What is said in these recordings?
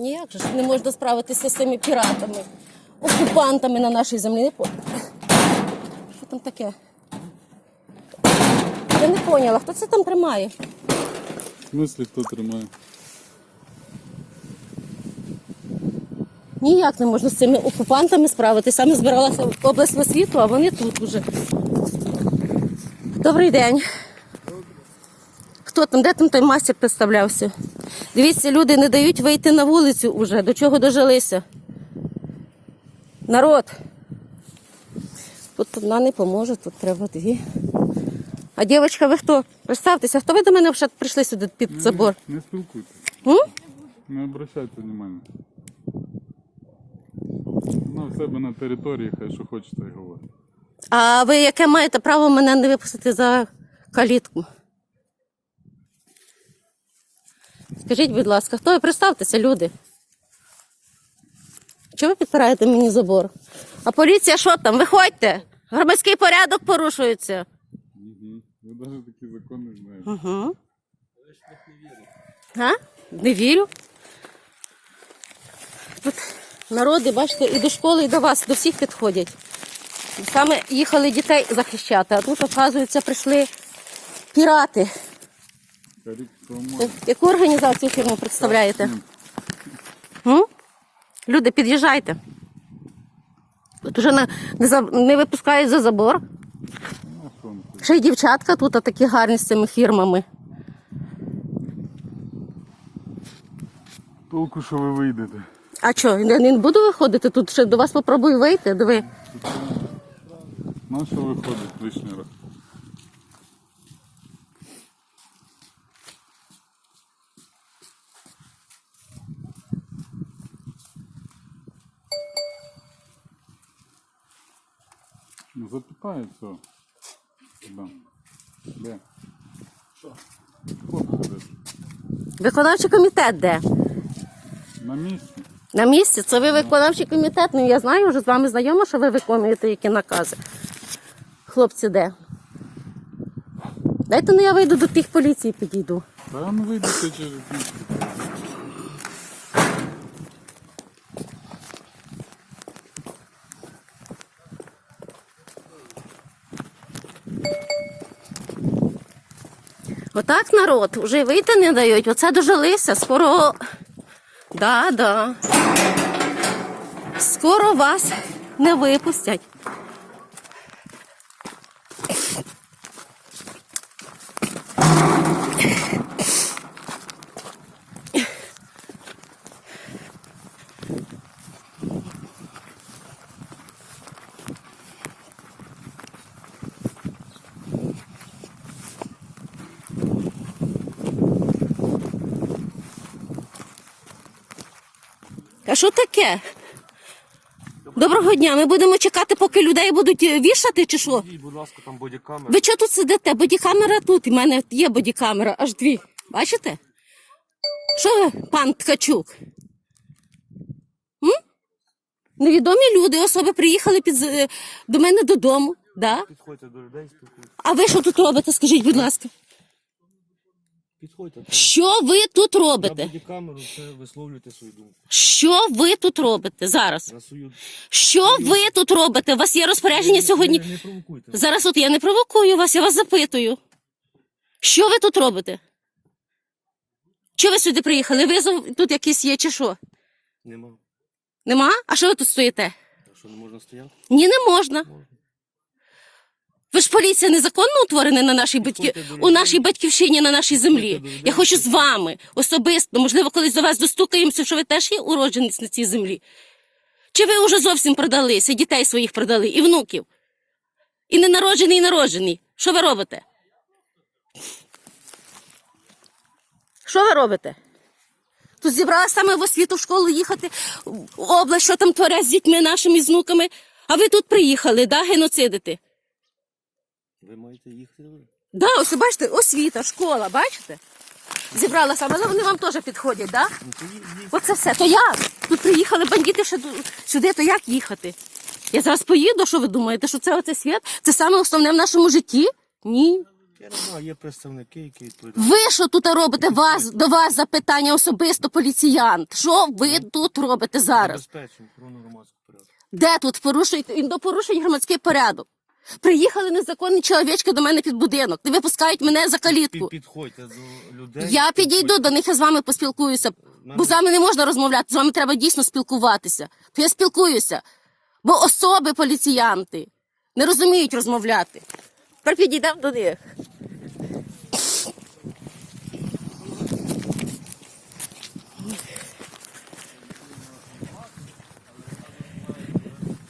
Ніяк же ж не можна справитися з цими піратами, окупантами на нашій землі. Не. Що там таке? Я не поняла, хто це там тримає? В смислі хто тримає? Ніяк не можна з цими окупантами справитися. Саме збиралася в обласну освіту, а вони тут уже. Добрий день. Хто там? Де там той мастер представлявся? Дивіться, люди не дають вийти на вулицю уже. До чого дожилися? Народ. Тут одна не поможе, тут треба дві. А дівчатка, ви хто? Представтеся, хто ви до мене вже прийшли сюди під забор? Не спілкуйтесь. М? Не обращайте внимання. Ну, в себе на території, хай що хочете і говорить. А ви яке маєте право мене не випустити за калітку? Скажіть, будь ласка, хто ви? Представтеся, люди. Чого ви підпираєте мені забор? А поліція що там? Виходьте! Громадський порядок порушується. Угу. Ви навіть такі закони знаєте. Угу. А? Не вірю. Тут народи, бачите, і до школи, і до вас, до всіх підходять. Саме їхали дітей захищати, а тут, оказується, прийшли пірати. Яку організацію фірму представляєте? М? Люди, під'їжджайте. Тут вже не, не, за- не випускають за забор. Ще й дівчатка тут а такі гарні з цими фірмами. Толку, що ви вийдете. А що, я не буду виходити тут, ще до вас попробую вийти. Диви. На що виходить лишній раз? Запитає цього. Да. Де? Що? Виконавчий комітет де? На місці. На місці. Це ви виконавчий комітет. Ну я знаю, вже з вами знайомо, що ви виконуєте які накази. Хлопці, де? Дайте ну я вийду до тих поліції підійду. Та ну вийдете через місце. Отак народ, вже вийти не дають. Оце дожилися. Скоро. Да, да. Скоро вас не випустять. Що таке? Доброго дня. Ми будемо чекати, поки людей будуть е, вішати, чи що? Ідіть, будь ласка, там бодікамера. Ви чого тут сидите? Бодікамера тут. У мене є бодікамера, аж дві. Бачите? Що ви, пан Ткачук? М? Невідомі люди, особи приїхали під, е, до мене додому. Да? Підходьте до людей, спілкуйтесь. А ви що тут робите? Скажіть, будь ласка. Підходьте. Там Що ви тут на робите? бодікамеру все висловлюйте свою думку. Що ви тут робите зараз? На свою... Що ви тут робите? У вас є розпорядження сьогодні. Не, не провокуйте. Зараз от я не провокую вас, я вас запитую. Що ви тут робите? Чого ви сюди приїхали? Визов тут якийсь є чи що? Нема. Нема? А що ви тут стоїте? Так що не можна стояти? Ні, не можна. Можна. Ж поліція незаконно утворена на нашій батьки... У нашій батьківщині, на нашій землі. Я хочу з вами особисто, можливо, колись до вас достукаємося, що ви теж є уродженець на цій землі. Чи ви вже зовсім продалися, дітей своїх продали, і внуків? І ненароджений, і народжений. Що ви робите? Що ви робите? Тут зібралася саме в освіту в школу їхати, в область, що там творять з дітьми нашими з внуками. А ви тут приїхали, да, геноцидити? Ви маєте їхати. Да, ось бачите, освіта, школа, бачите? Зібрала саме, але вони вам теж підходять, да? Ну то їдь. Оце все. То як? Тут приїхали бандити ще ду- сюди, то як їхати? Я зараз поїду, що ви думаєте, що це оце світ? Це саме основне в нашому житті? Ні. Я не знаю, є представники, які відповідають. Ви що тут робите? Вас до вас запитання особисто поліціянт. Що ви тут робите зараз? Забезпечуємо охорону громадського порядку. Де тут порушуєте до порушень громадський порядок? Приїхали незаконні чоловічки до мене під будинок. Не випускають мене за калітку. Підходьте до людей. Я підійду до них, я з вами поспілкуюся. Бо з вами не можна розмовляти, з вами треба дійсно спілкуватися. То я спілкуюся. Бо особи поліціянти не розуміють розмовляти. Тепер підійдемо до них.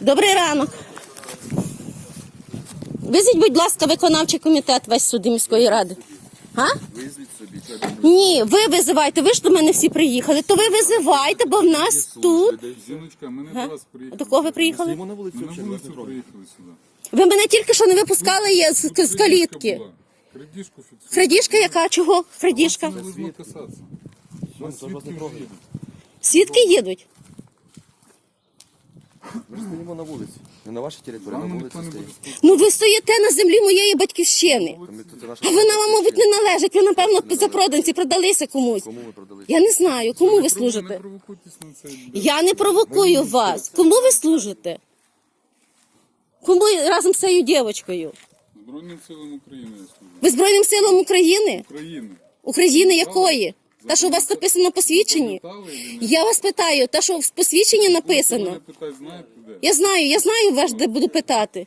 Добрий ранок. Візіть, будь ласка, виконавчий комітет весь суди міської ради. А? Визвіть собі. Ні, ви визивайте, ви ж до мене всі приїхали. То ви визивайте, бо в нас тут. Жіночка, ми не до вас приїхали. До кого ви приїхали? Стоїмо на вулиці Ми на вулицю приїхали сюди. Ви мене тільки що не випускали є з, з калітки. Крадіжку фіксуємо. Крадіжка яка? Чого? Крадіжка? Не можна касатися. Нас свідки їдуть. Свідки їдуть. Ми ж стоїмо на вулиці. Не на вашій території, на вулиці спілкуватися. Ну ви стоїте на землі моєї батьківщини. Ми тут наша А вона вам, мабуть, не належить. Ви, напевно, запроданці продалися комусь. Кому ви продали? Я не знаю, кому ви Не служите. провокуйтесь на це. Я не провокую вас. Кому ви служите? Кому разом з цією дівчинкою? Збройним силам України я служу. Ви Збройним силам України? України. України якої? Та, що у вас написано на посвідченні? Пам'ятали чи ні? Я вас питаю, та, що в посвідченні написано? Я знаю, я знаю вас, де буду питати.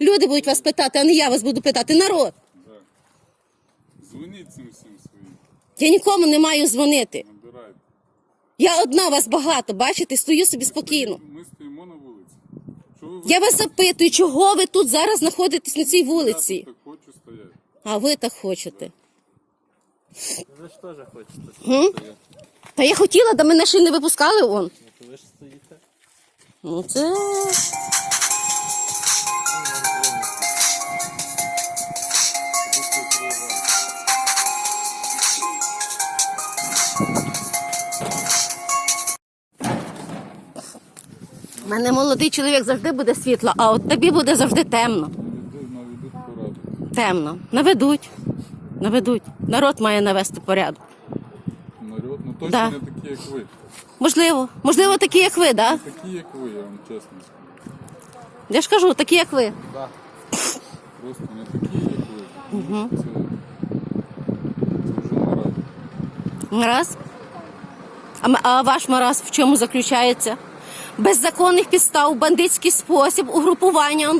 Люди будуть вас питати, а не я вас буду питати. Народ. Дзвоніть цим всім своїм. Я нікому не маю дзвонити. Набирайте. Я одна вас багато, бачите, стою собі спокійно. Ми стоїмо на вулиці. Що ви Я вас запитую, чого ви тут зараз знаходитесь на цій вулиці? Так хочу стояти. А ви так хочете. Ви ж теж хочете. М? Та я хотіла, да мене ще й не випускали он. Ви ж стоїте. Ну це. У мене молодий чоловік завжди буде світло, а от тобі буде завжди темно. Наведу- Наведуть пораду. Темно. Наведуть. Наведуть. Народ має навести порядок. Народ, ну точно Да. не такі, як ви. Можливо, можливо, такі, як ви, да? Такі, як ви, я вам чесно скажу. Я ж кажу, такі, як ви. Просто не такі, як ви. Угу. Це, це вже не раді. Раз. А, м- а ваш мараз в чому заключається? Беззаконних підстав, бандитський спосіб, угрупування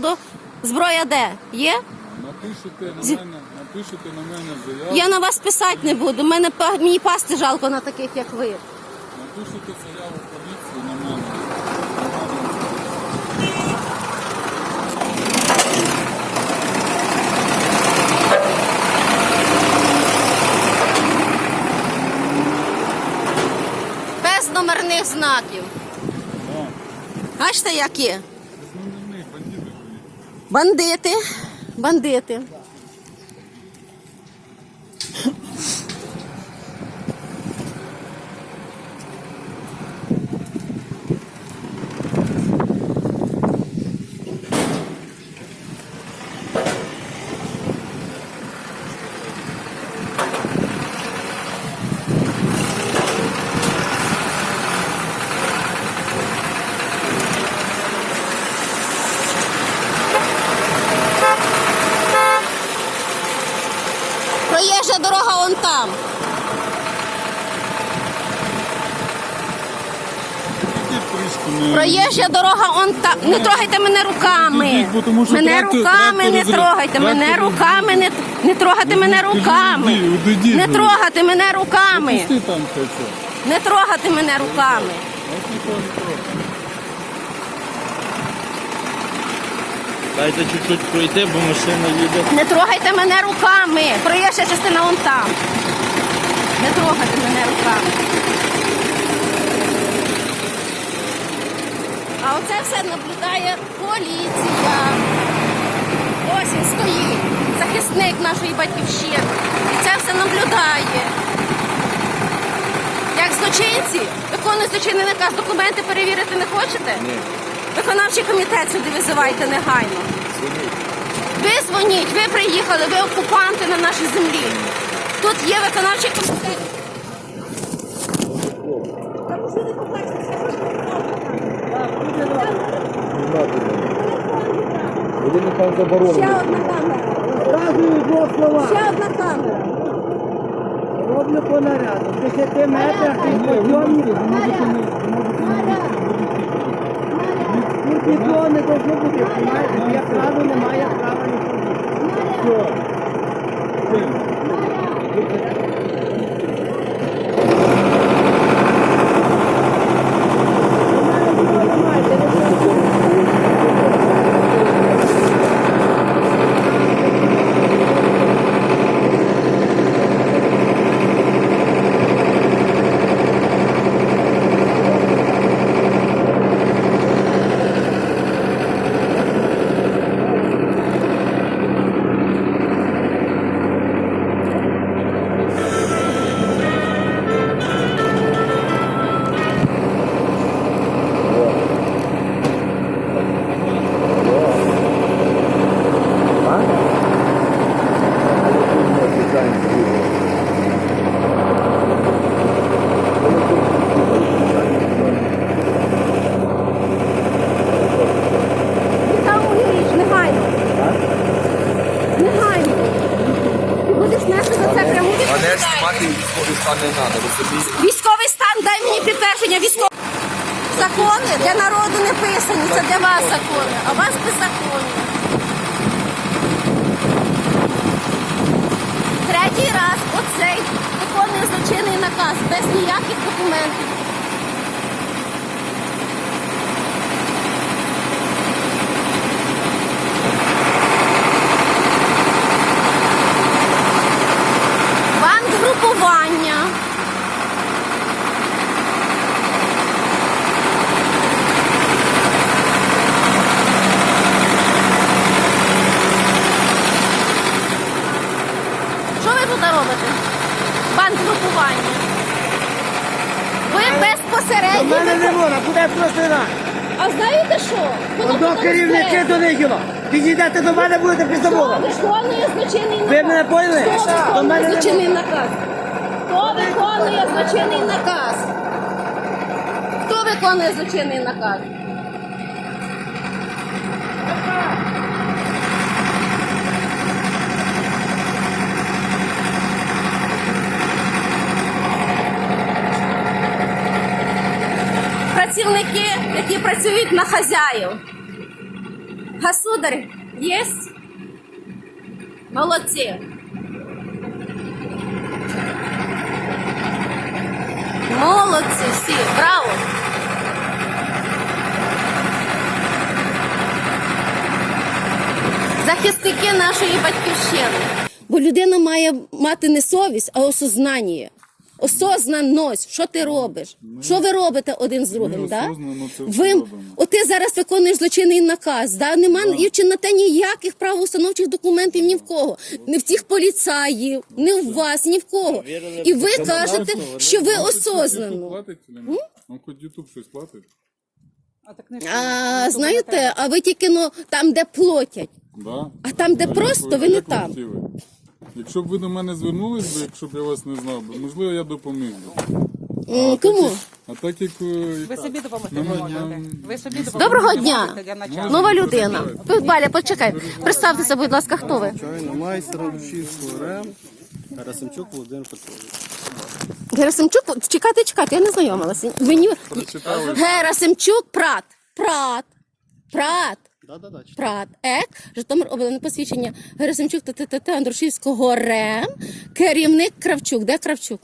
зброя де? Є? Напишете на мене, напишете на мене заяву. Я на вас писати не буду. Мене мені пасти жалко на таких, як ви. Напишете заяву в поліцію на мене. Без номерних знаків. Да. Бачите, як є? Безномерні бандити. Бандити. Бандити. Проїжджа дорога вон там. Ідіть трішки Проїжджа дорога он там. Не трогайте мене руками. Тому що Мене трактор- руками трактор не розрив- трогайте. Мене трактор руками не, не трогайте мене руками. Не трогати мене руками. Пусти там. Не трогати мене руками. Дайте чуть-чуть пройти, бо машина їде. Не трогайте мене руками. Проїжджа частина вон там. Не трогайте мене руками. А оце все наблюдає поліція. Ось він стоїть, захисник нашої батьківщини. І це все наблюдає. Як злочинці, виконують злочинний наказ, документи перевірити не хочете? Ні. Виконавчий комітет сюди визивайте негайно. Ви дзвоніть, ви приїхали, ви окупанти на нашій землі. Тут є виконавчий комітет. Там. Ще одна камера. Розказую двох слова. Ще одна камера. Роблю по наряду. В 10 метрах від подйомні. Тут нікого не должно бути, понимаєте? Я право не має права нікого. Михайло безпосередньо. мене не можна, буде просто інакше. А знаєте що? Воно До потім керівники до нігіла. Підійдете до мене, будете під Хто забором. виконує злочинний наказ? Ви мене поняли? Хто До мене виконує не злочинний наказ? Хто виконує злочинний наказ? Хто виконує злочинний наказ? Працівники, які працюють на хазяїв. Государь, есть? Молодці. Молодці всі, браво. Захисники нашої батьківщини. Бо людина має мати не совість, а осознання. Осознаність, що ти робиш? Що ви робите один з другим? Да? це Ви, от ти зараз виконуєш злочинний наказ. Да? Нема чи на те ніяких правоустановчих документів ні в кого. Не в цих поліцаїв, не в вас, ні в кого. І ви кажете, що ви осознано. Ну, хоч Ютуб щось платить. А знаєте, а ви тільки ну, там, де платять. Да. А там, де А просто, ви не там. Якщо б ви до мене звернулись би, якщо б я вас не знав би, можливо, я допоміг би. М, Кому? А так як е, Ви собі допомогти не можете. Ви собі допомогти Доброго не дня. можете для начала. Нова людина. Ви, Баля, почекай. Представтеся, будь ласка, хто ви? Звичайно, майстер Рушівського РЕМ Герасимчук Володимир Петрович. Герасимчук, чекайте, чекайте, я не знайомилася. Мені... Герасимчук Прат. Прат. Прат. Да-да-да, читаю. Прат. Ек. Житомир облене посвідчення. Герасимчук ТТТ Андрушівського РЕМ. Керівник Кравчук. Де Кравчук?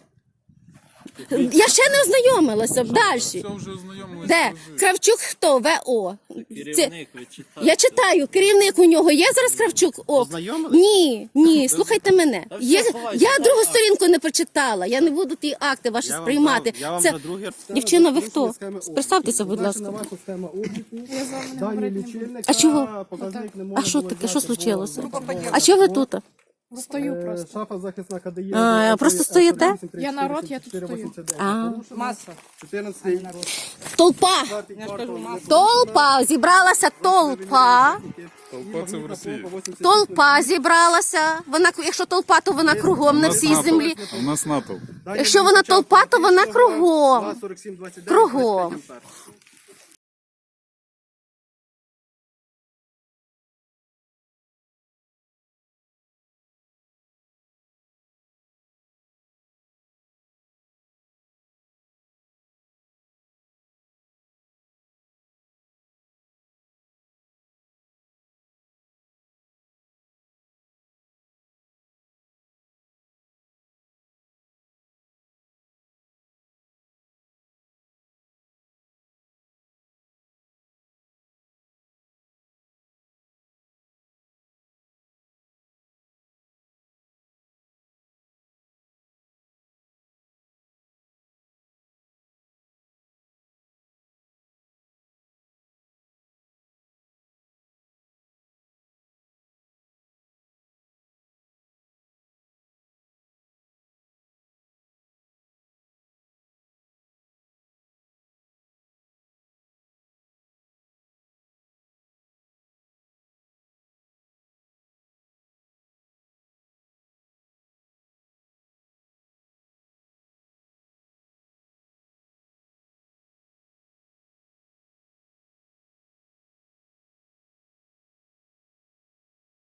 Я ще не ознайомилася. Далі. Все вже ознайомилися. Де? Кравчук хто? ВО. Керівник, ви читали. Я читаю, керівник у нього є зараз Кравчук? О, Ознайомились? ні, ні, слухайте мене. Та все, Є, сховайте, я другу сторінку не прочитала. Я не буду ті акти ваші Я вам сприймати. дав- я вам Це другий раз- дівчина, ви хто? Представтеся, будь ласка. на вашу обліку, дані лічильника, А чого? показник не А що таке? Що бо случилося? А що ви тут? Стою Е, просто. Шафа захисна КДЄ. А, просто стоїте? Я народ, я тут стою. А. Маса. 14 Толпа! Толпа! Зібралася толпа. Толпа це в Росії. Толпа зібралася. Вона, якщо толпа, то вона кругом на всій землі. А в нас натовп. Якщо вона толпа, то вона. Кругом. Кругом.